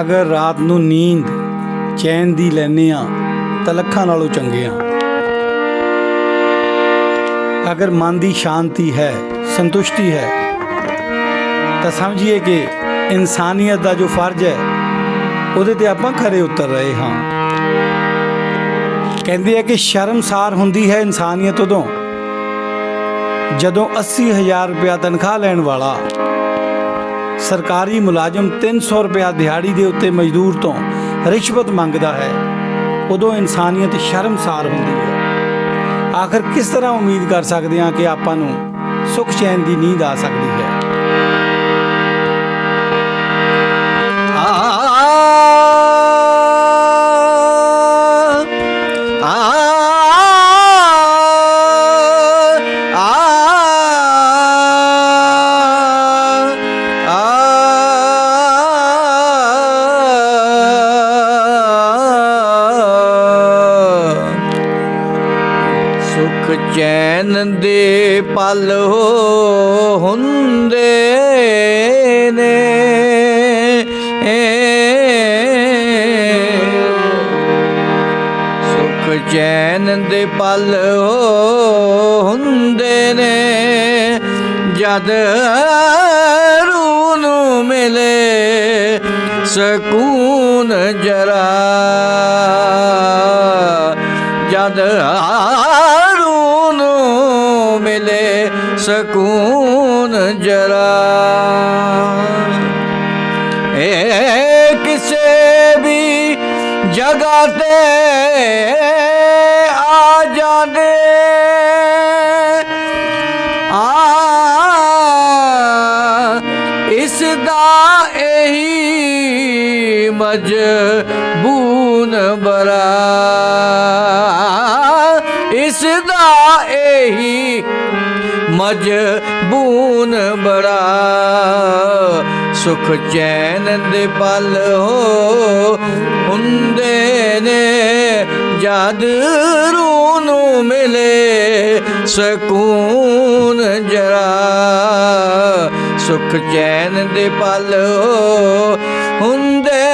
ਅਗਰ ਰਾਤ ਨੂੰ ਨੀਂਦ ਚੈਨ ਦੀ ਲੈਨੇ ਆ ਤਾਂ ਲੱਖਾਂ ਨਾਲੋਂ ਚੰਗੇ ਆ ਅਗਰ ਮਨ ਦੀ ਸ਼ਾਂਤੀ ਹੈ, ਸੰਤੁਸ਼ਟੀ ਹੈ, ਤਾਂ ਸਮਝੀਏ ਕਿ ਇਨਸਾਨੀਅਤ ਦਾ ਜੋ ਫਰਜ਼ ਹੈ, ਉਹਦੇ ਤੇ ਆਪਾਂ ਖਰੇ ਉਤਰ ਰਹੇ ਹਾਂ। ਕਹਿੰਦੇ ਆ ਕਿ ਸ਼ਰਮਸਾਰ ਹੁੰਦੀ ਹੈ ਇਨਸਾਨੀਅਤ ਉਦੋਂ, ਜਦੋਂ 80000 ਰੁਪਇਆ ਤਨਖਾਹ ਲੈਣ ਵਾਲਾ ਸਰਕਾਰੀ ਮੁਲਾਜ਼ਮ 300 ਰੁਪਇਆ ਦਿਹਾੜੀ ਦੇ ਉੱਤੇ ਮਜ਼ਦੂਰ ਤੋਂ ਰਿਸ਼ਵਤ ਮੰਗਦਾ ਹੈ। ਉਦੋਂ ਇਨਸਾਨੀਅਤ ਸ਼ਰਮਸਾਰ ਹੁੰਦੀ ਹੈ। ਆਖਰ ਕਿਸ ਤਰ੍ਹਾਂ ਉਮੀਦ ਕਰ ਸਕਦੇ ਹਾਂ ਕਿ ਆਪਾਂ ਨੂੰ ਸੁਖ ਚੈਨ ਦੀ ਨੀਂਦ ਆ ਸਕਦੀ ਹੈ? ਚੈਨ ਦੇ ਪਲ ਹੁੰਦੇ ਨੇ। ਸੁਖ ਚੈਨ ਦੇ ਪਲ ਹੁੰਦੇ ਨੇ। ਜਦ ਰੂਹ ਨੂੰ ਮਿਲੇ, ਸਕੂਨ ਜਰਾ। ਜਦ ਰੂਹ ਸਕੂਨ ਜਰਾ। ਇਹ ਕਿਸੇ ਵੀ ਜਗ੍ਹਾ ਤੇ ਆ ਜਾਂਦੇ ਆ ਇਸ ਦਾ ਇਹੀ ਮਜਬੂਨ ਬਰਾ। ਇਸ ਦਾ ਇਹੀ ਮਜਬੂਨ ਬੜਾ, ਸੁਖ ਚੈਨ ਦੇ ਪਲ ਹੋ ਹੁੰਦੇ ਨੇ, ਜਦ ਰੂਹ ਨੂੰ ਮਿਲੇ ਸਕੂਨ ਜਰਾ, ਸੁਖ ਚੈਨ ਦੇ ਪਲ ਹੋ ਹੁੰਦੇ